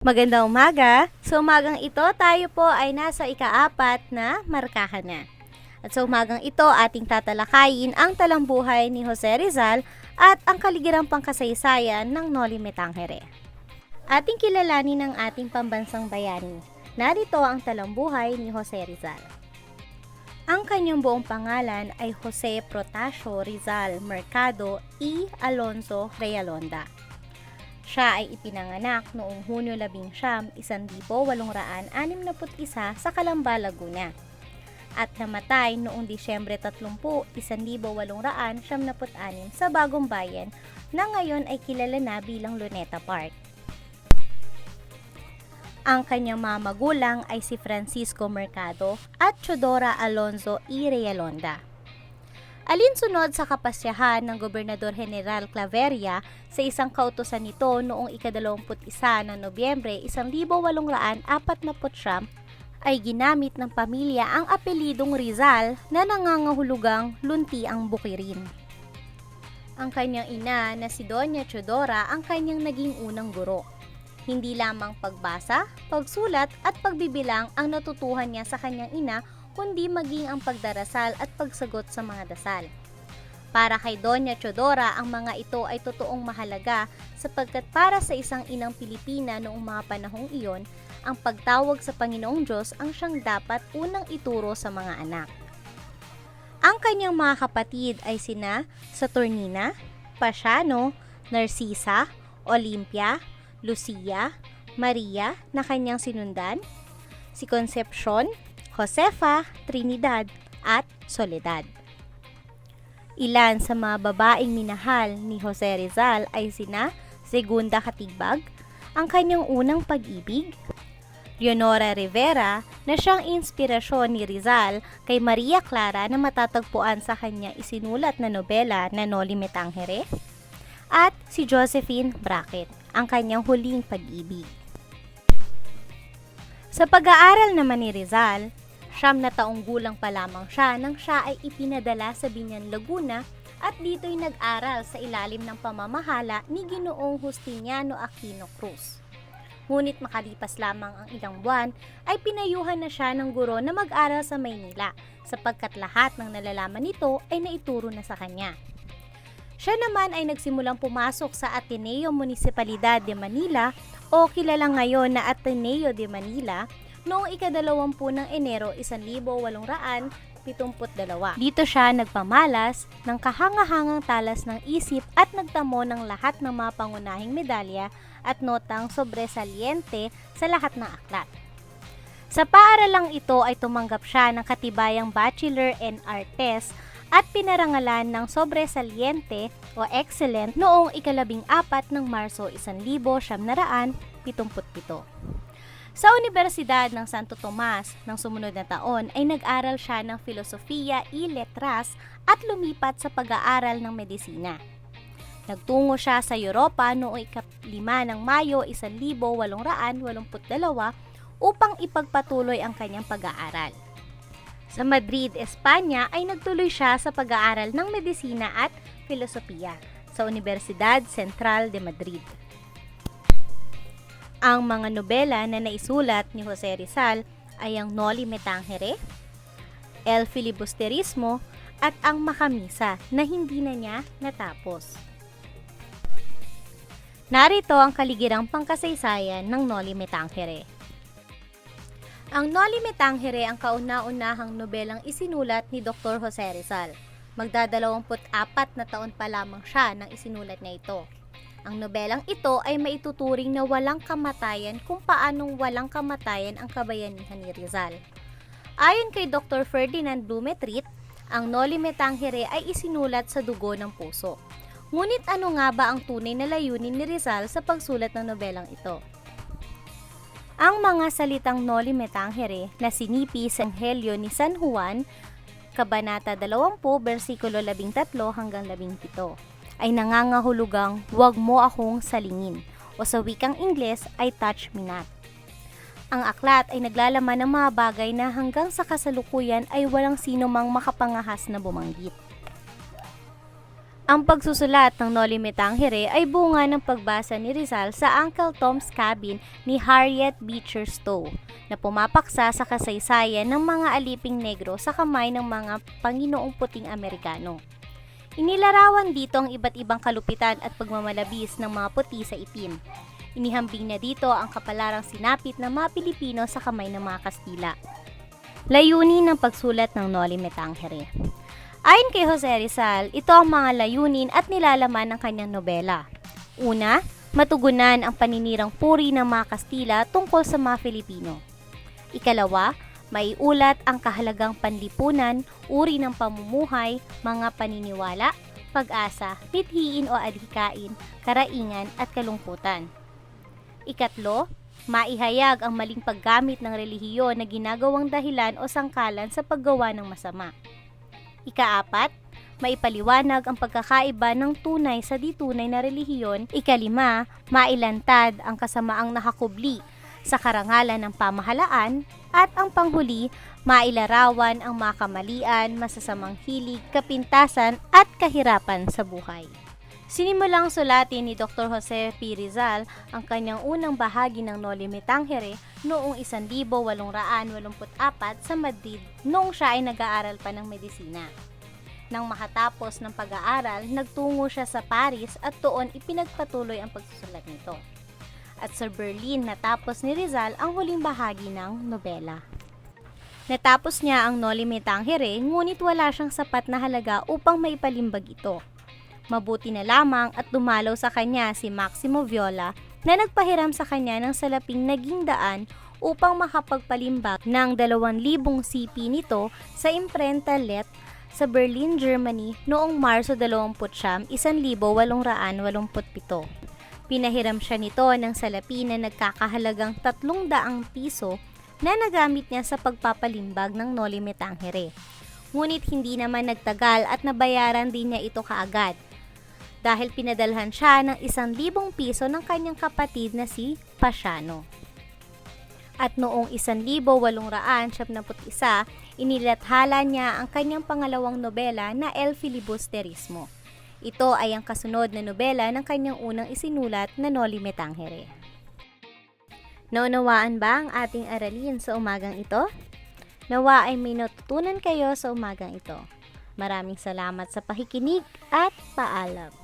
Magandang umaga. Sa umagang ito, tayo po ay nasa ikaapat na markahan na. At sa umagang ito, ating tatalakayin ang talambuhay ni Jose Rizal at ang kaligirang pangkasaysayan ng Noli Me Tangere. Ating kilalanin ng ating pambansang bayani. Narito ang talambuhay ni Jose Rizal. Ang kanyang buong pangalan ay Jose Protasio Rizal Mercado E. Alonso Realonda. Siya ay ipinanganak noong Hunyo 11, 1861 sa Calamba, Laguna. At namatay noong Disyembre 30, 1876 sa Bagong Bayan na ngayon ay kilala na bilang Luneta Park. Ang kanyang mga magulang ay si Francisco Mercado at Chodora Alonzo E. Realonda. Alinsunod sa kapasyahan ng Gobernador General Claveria sa isang kautosan nito noong ika-21 ng Nobyembre 1849 ay ginamit ng pamilya ang apelidong Rizal na nangangahulugang lunti ang bukirin. Ang kanyang ina na si Doña Chodora ang kanyang naging unang guro. Hindi lamang pagbasa, pagsulat at pagbibilang ang natutuhan niya sa kanyang ina kundi maging ang pagdarasal at pagsagot sa mga dasal. Para kay Doña Chodora, ang mga ito ay totoong mahalaga sapagkat para sa isang inang Pilipina noong mga panahong iyon, ang pagtawag sa Panginoong Diyos ang siyang dapat unang ituro sa mga anak. Ang kanyang mga kapatid ay sina Saturnina, Pasiano, Narcisa, Olympia, Lucia, Maria na kanyang sinundan, si Concepcion, Josefa, Trinidad, at Soledad. Ilan sa mga babaeng minahal ni Jose Rizal ay sina Segunda Katigbag, ang kanyang unang pag-ibig, Leonora Rivera na siyang inspirasyon ni Rizal kay Maria Clara na matatagpuan sa kanya isinulat na nobela na Noli Me Tangere, at si Josephine Brackett, ang kanyang huling pag-ibig. Sa pag-aaral naman ni Rizal, siyam na taong gulang pa lamang siya nang siya ay ipinadala sa Binyan, Laguna at dito'y nag-aral sa ilalim ng pamamahala ni Ginoong Justiniano Aquino Cruz. Ngunit makalipas lamang ang ilang buwan ay pinayuhan na siya ng guro na mag-aral sa Maynila sapagkat lahat ng nalalaman nito ay naituro na sa kanya. Siya naman ay nagsimulang pumasok sa Ateneo Municipalidad de Manila o kilala ngayon na Ateneo de Manila noong ikadalawampu ng Enero 1872. Dito siya nagpamalas ng kahangahangang talas ng isip at nagtamo ng lahat ng mga pangunahing medalya at notang sobresaliente sa lahat ng aklat. Sa paaralang ito ay tumanggap siya ng katibayang Bachelor in Artes at pinarangalan ng sobresaliente o excellent noong ikalabing apat ng Marso 1977. Sa Universidad ng Santo Tomas ng sumunod na taon ay nag-aral siya ng filosofiya e letras at lumipat sa pag-aaral ng medisina. Nagtungo siya sa Europa noong ika-5 ng Mayo 1882 upang ipagpatuloy ang kanyang pag-aaral. Sa Madrid, Espanya ay nagtuloy siya sa pag-aaral ng medisina at filosofiya sa Universidad Central de Madrid. Ang mga nobela na naisulat ni Jose Rizal ay ang Noli Me Tangere, El Filibusterismo at ang Makamisa na hindi na niya natapos. Narito ang kaligirang pangkasaysayan ng Noli Me Tangere. Ang Noli Me Tangere ang kauna-unahang nobelang isinulat ni Dr. Jose Rizal. Magdadalawamput-apat na taon pa lamang siya nang isinulat niya ito. Ang nobelang ito ay maituturing na walang kamatayan kung paanong walang kamatayan ang kabayanihan ni Rizal. Ayon kay Dr. Ferdinand Blumetrit, ang Noli Me Tangere ay isinulat sa dugo ng puso. Ngunit ano nga ba ang tunay na layunin ni Rizal sa pagsulat ng nobelang ito? Ang mga salitang Noli Me Tangere na sinipi sa Anghelyo ni San Juan, Kabanata 20, versikulo 13 hanggang 17 ay nangangahulugang huwag mo akong salingin o sa wikang Ingles ay touch me not. Ang aklat ay naglalaman ng mga bagay na hanggang sa kasalukuyan ay walang sino mang makapangahas na bumanggit. Ang pagsusulat ng Noli Me Tangere ay bunga ng pagbasa ni Rizal sa Uncle Tom's Cabin ni Harriet Beecher Stowe na pumapaksa sa kasaysayan ng mga aliping negro sa kamay ng mga Panginoong puting Amerikano. Inilarawan dito ang iba't ibang kalupitan at pagmamalabis ng mga puti sa itim. Inihambing niya dito ang kapalarang sinapit ng mga Pilipino sa kamay ng mga Kastila. Layunin ng pagsulat ng Noli Me Tangere Ayon kay Jose Rizal, ito ang mga layunin at nilalaman ng kanyang nobela. Una, matugunan ang paninirang puri ng mga Kastila tungkol sa mga Filipino. Ikalawa, maiulat ang kahalagang panlipunan, uri ng pamumuhay, mga paniniwala, pag-asa, mithiin o adhikain, karaingan at kalungkutan. Ikatlo, maihayag ang maling paggamit ng relihiyon na ginagawang dahilan o sangkalan sa paggawa ng masama. Ikaapat, maipaliwanag ang pagkakaiba ng tunay sa ditunay na relihiyon. Ikalima, mailantad ang kasamaang nakakubli sa karangalan ng pamahalaan. At ang panghuli, mailarawan ang makamalian, masasamang hilig, kapintasan at kahirapan sa buhay. Sinimulang sulatin ni Dr. Jose P. Rizal ang kanyang unang bahagi ng Noli Me Tangere noong 1884 sa Madrid noong siya ay nag-aaral pa ng medisina. Nang makatapos ng pag-aaral, nagtungo siya sa Paris at doon ipinagpatuloy ang pagsusulat nito. At sa Berlin natapos ni Rizal ang huling bahagi ng nobela. Natapos niya ang Noli Me Tangere ngunit wala siyang sapat na halaga upang maipalimbag ito. Mabuti na lamang at dumalaw sa kanya si Maximo Viola na nagpahiram sa kanya ng salaping naging daan upang makapagpalimbag ng 2,000 CP nito sa imprenta Let sa Berlin, Germany noong Marso 29, 1887. Pinahiram siya nito ng salapi na nagkakahalagang 300 piso na nagamit niya sa pagpapalimbag ng Noli Me Tangere. Ngunit hindi naman nagtagal at nabayaran din niya ito kaagad dahil pinadalhan siya ng isang libong piso ng kanyang kapatid na si Pasiano. At noong 1871, inilathala niya ang kanyang pangalawang nobela na El Filibusterismo. Ito ay ang kasunod na nobela ng kanyang unang isinulat na Noli Me Tangere. Naunawaan ba ang ating aralin sa umagang ito? Nawa ay may natutunan kayo sa umagang ito. Maraming salamat sa pakikinig at paalam.